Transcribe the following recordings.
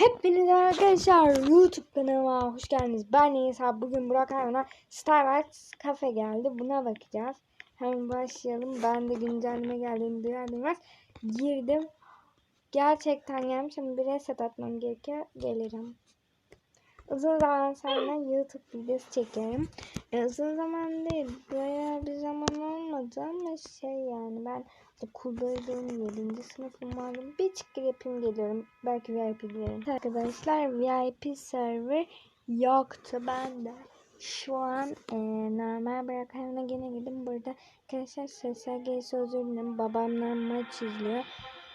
Hepinize arkadaşlar YouTube kanalıma hoş geldiniz. Ben Nisa. Bugün Burak Hayvan'a Starbucks kafe geldi. Buna bakacağız. Hemen başlayalım. Ben de güncelleme geldiğini duyar duymaz girdim. Gerçekten gelmiş ama bir reset atmam gerekiyor. Gelirim. Uzun zaman sonra YouTube videosu çekerim. E, uzun zaman değil. Bayağı bir zaman olmadı ama şey yani ben okuldaydım. 7. sınıfım vardı. Bir çıkır yapayım geliyorum. Belki VIP girerim. Arkadaşlar VIP server yoktu bende. Şu an e, normal bırakanına gene girdim. Burada arkadaşlar SSG'si özür dilerim. Babamla maç izliyor.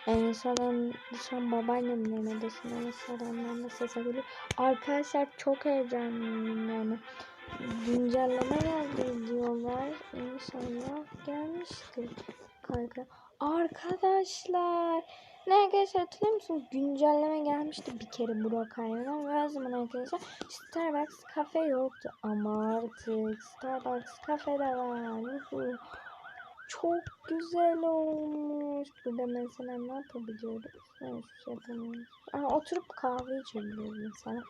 En son, son babaannemlerin odasında restoranlarında ses geliyor. Arkadaşlar çok heyecanlıyım yani. Güncelleme geldi diyorlar. İnşallah gelmiştir. Kanka. Arkadaşlar. Ne arkadaşlar hatırlıyor musunuz? Güncelleme gelmişti bir kere Burak Hayvan'a. Ve o zaman arkadaşlar Starbucks kafe yoktu. Ama artık Starbucks kafe de var. Yuhu. Çok güzel olmuş. Burada mesela ne yapabiliyoruz? Ne şey yapamıyoruz. Aa, oturup kahve içebiliyoruz mesela.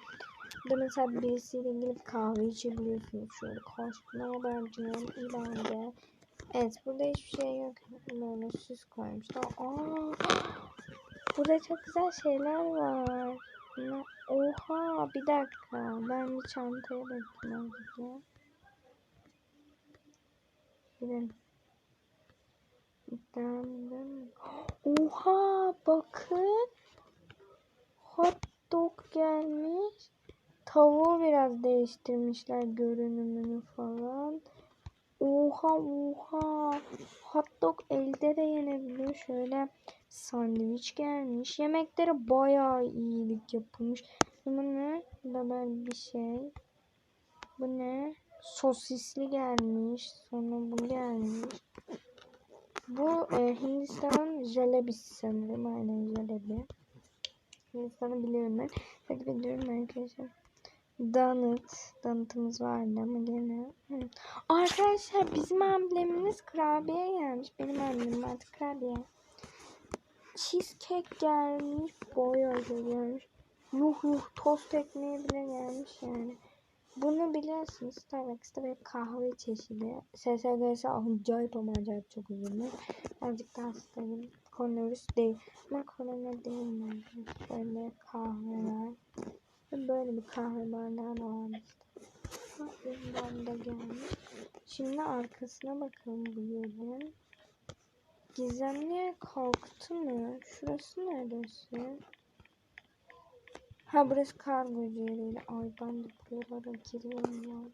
Burada mesela birisiyle gelip kahve içebiliyorsunuz. Şöyle karşılıklı haber canım. iyi bence. Evet burada hiçbir şey yok. Böyle süs koymuşlar. Aa, burada çok güzel şeyler var. Ne? Oha bir dakika. Ben bir çantaya bakayım. Hadi. Gidelim. Döndüm. Oha bakın. Hot dog gelmiş. Tavuğu biraz değiştirmişler görünümünü falan. Oha oha. Hot dog elde de yenebiliyor. Şöyle sandviç gelmiş. Yemeklere bayağı iyilik yapılmış. Bu ne? Bu bir şey. Bu ne? Sosisli gelmiş. Sonra bu gelmiş. Bu e, Hindistan jalebisi sanırım. Aynen jalebi. Hindistan'ı biliyorum ben. Takip ediyorum arkadaşlar. Donut. Donut'umuz vardı ama gene. Hı. Arkadaşlar bizim amblemimiz kurabiye gelmiş. Benim amblemim artık kurabiye. Cheesecake gelmiş. Bayağı gelmiş. Yuh yuh tost ekmeği bile gelmiş yani. Bunu biliyorsunuz Starbucks'ta bir kahve çeşidi. SSG'si acayip ama acayip çok üzüldüm. Azıcık daha hastayım. Koronavirüs değil. Ama korona değil mi? Böyle kahveler. Böyle bir kahve bardağı da var işte. Bundan da gelmiş. Şimdi arkasına bakalım bu yerin. Gizemliye kalktı mı? Şurası neresi? Ha burası kargocu yeriyle. Ay ben de buralara giriyorum ya.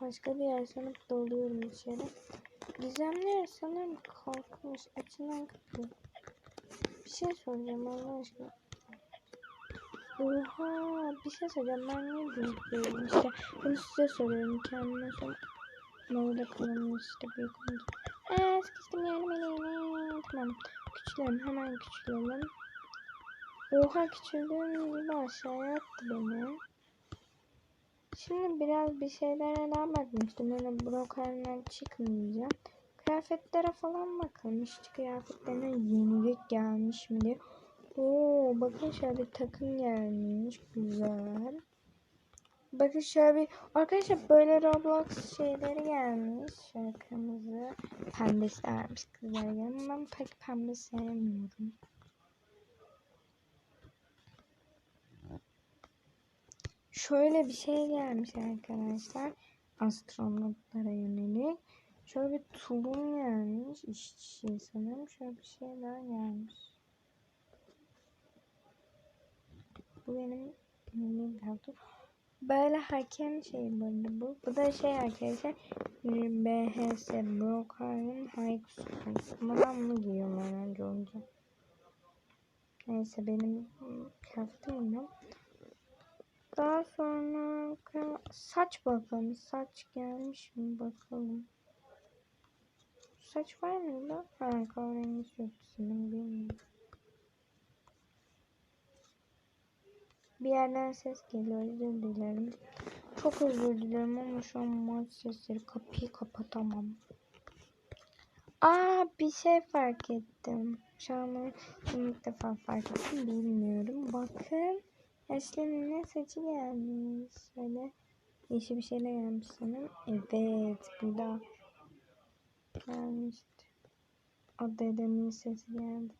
Başka bir yer sanıp doluyorum içeri. Gizemli yer sanırım kalkmış. Açılan kapı. Bir şey soracağım Allah aşkına. Oha bir şey soracağım ben niye büyütüyorum işte. Bunu size soruyorum kendime sor. Orada kalınmış işte büyük olunca. Eee sıkıştım yardım edin. Tamam. Küçülelim hemen küçülelim. Oha küçüldüğüm gibi aşağıya attı beni. Şimdi biraz bir şeylere daha bakmıştım. Öyle brokerler çıkmayacağım. Kıyafetlere falan bakalım. İşte kıyafetlerine yenilik gelmiş mi diye. Oo, bakın şöyle bir takım gelmiş. Güzel. Bakın şöyle bir... Arkadaşlar böyle Roblox şeyleri gelmiş. Şöyle kırmızı. Pembesi vermiş kızlar gelmiş. Ben pek pembe sevmiyorum. Şöyle bir şey gelmiş arkadaşlar. Astronotlara yönelik. Şöyle bir tulum gelmiş. İşçi sanırım. Şöyle bir şey daha gelmiş. Bu benim ne kaldı? Böyle hakem şey böyle bu. Bu da şey arkadaşlar. BHS Broker'ın High School. Ama ben bunu giyiyorum herhalde önce. Neyse benim kıyafetim bu. Daha sonra saç bakalım. Saç gelmiş mi bakalım. Saç var mı da? Ha kahverengi yok sanırım bilmiyorum. Bir yerden ses geliyor. Özür dilerim. Çok özür dilerim ama şu an maç sesleri kapıyı kapatamam. Aa bir şey fark ettim. Şu an ilk defa fark ettim bilmiyorum. Bakın. Yaşlı'nın saçı gelmiş. Şöyle yeşil bir şeyle gelmiş sanırım. Evet burada gelmişti. O dedemin sesi geldi.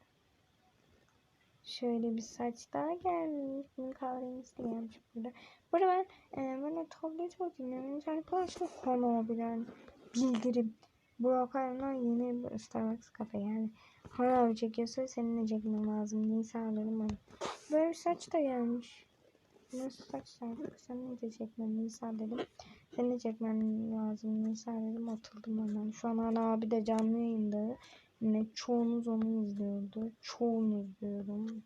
Şöyle bir saç daha gelmiş. Bunun kahverengisi de gelmiş burada. Burada ben e, böyle tablet oynuyorum. Arkadaşlar bir yani bildirim. Burak Ayhan'dan yeni bir Starbucks kafe yani. Honor çekiyorsa seninle çekmem lazım. Neyi sağlarım onu. Böyle bir saç da gelmiş. Nasıl saç sardık? Seninle de çekmem Nisa dedim. Seninle çekmem lazım Nisa dedim. Atıldım hemen. Şu an hala abi de canlı yayında. Yine çoğunuz onu izliyordu. Çoğunuz diyorum.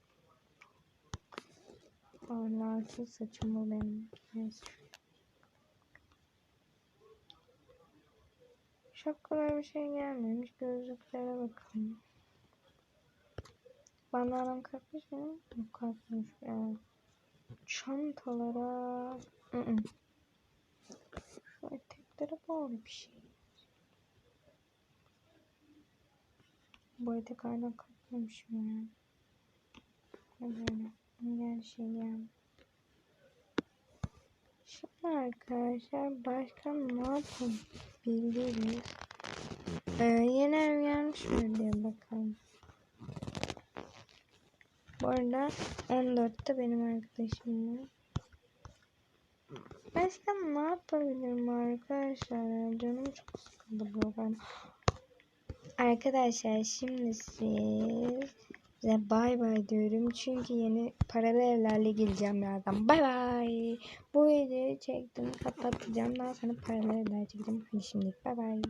Ahlaki saçım bu benim. Neyse. Şapkalar bir şey gelmemiş. Gözlüklere bakalım. Bandanam kalkmış mı? Kalkmış. Evet. Çantalara... Hı -hı. Şu eteklere bağlı bir şey. Bu etek hala kalkmamış mı ya? Böyle. Her şey yani. Şimdi arkadaşlar başka ne yapabiliriz? Ee, yeni ev gelmiş mi diye bakalım. Bu arada 14'te benim arkadaşım. Başka ne yapabilirim arkadaşlar? Canım çok sıkıldı bu ben. Arkadaşlar şimdi size bay bay diyorum. Çünkü yeni paralı evlerle geleceğim birazdan. Bay bay. Bu videoyu çektim. Kapatacağım. Daha sonra paralı evler çekeceğim. Hadi şimdilik bay bay.